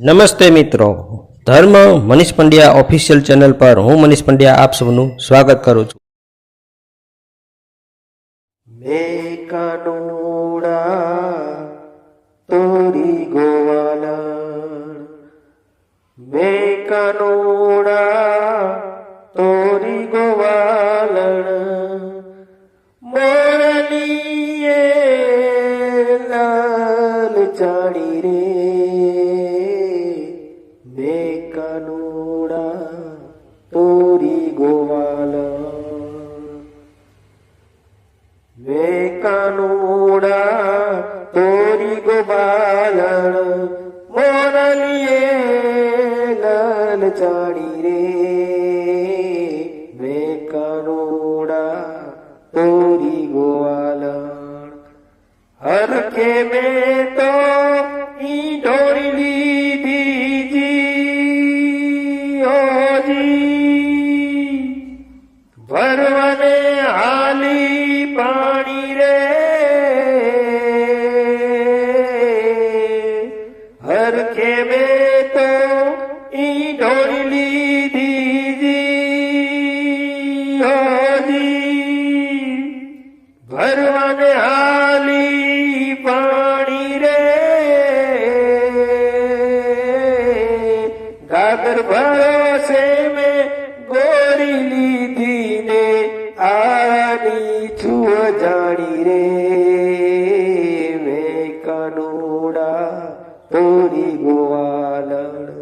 નમસ્તે મિત્રો. ધર્મ મનીષ પંડ્યા ઓફિશિયલ ચેનલ પર હું મનીષ પંડ્યા આપ સૌનું સ્વાગત કરું છું. તોરી ગોવાલણ. મેકનુડા તોરી ગોવાલણ. મોરલીએ લાલ ચાડી રે. ವಿವೇಕನೂ ગાગર ભરોસે મેં ગોરી લીધી ને આની છુઓ જાણી રે મેં કાનુડા તોરી ગોવાલણ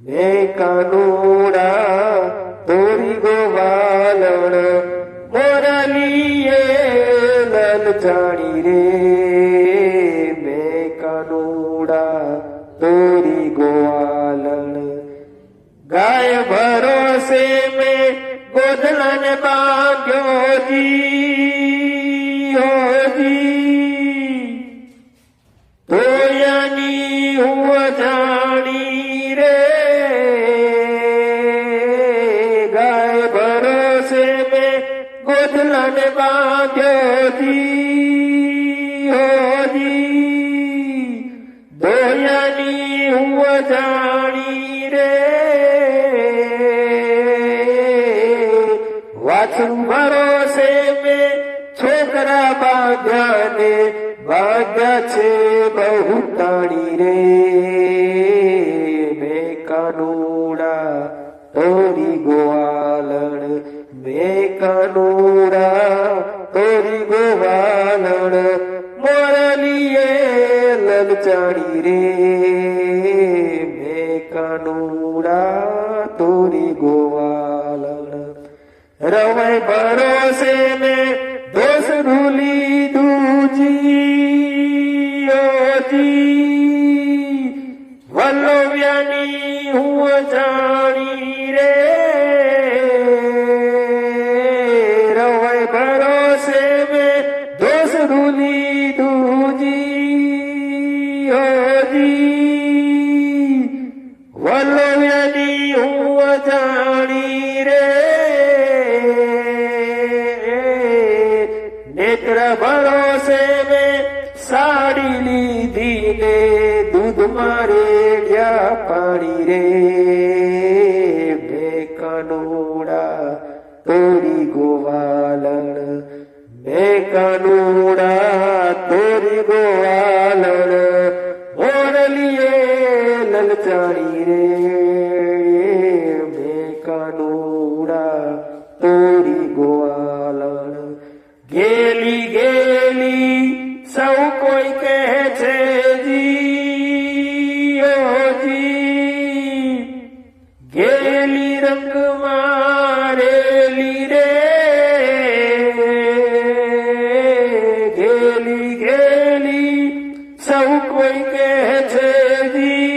મેં કાનુડા તોરી ગોવાલણ મોરલીએ લલ જાણી રે ગાય ભરોસે મેં ગોદલન બાંધ્યો જી હોજી તોયાની હું વાછું ભરોસે મેં. છોકરા બાંધ્યાને બાંધ્યા છે બહુ તાણી રે. મેં કાનુડા તોરી ગોવાલણ. મેં કાનુડા તોરી ગોવાલણ. મોરલીએ લલચાણી રે. રવાય ભરોસે ને દોષ રૂલી દૂજી વલ્લવ્યાની હું જાણી સાડી લીધી ને દૂધ મારે ગયા પાણી રે. બે કાનોડા તોરી ગોવાલણ. બે કાનોડા તોરી ગોવાલણ. મોરલીએ લલચાણી રે. બે કાનોડા તોરી ગોવાલણ. ગેલી ગેલી ગેલી રંગ મારેલી રે ગેલી ગેલી સૌ કોઈ કહે છે જી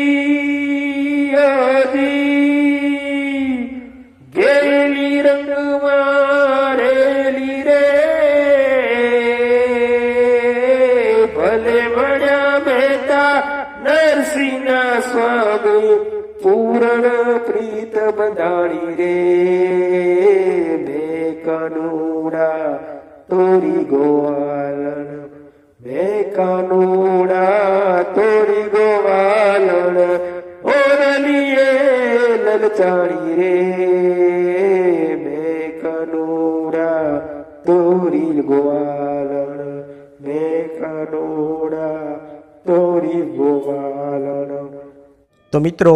ઓ પૂરણ પ્રીત બદાણી રે મે કાનુડા તોરી ગોવાલણ મે કાનુડા તોરી ગોવાલણ ઓરલીએ લલચાણી રે મે કાનુડા તોરી ગોવાલણ મે કાનુડા તોરી ગોવાલણ તો મિત્રો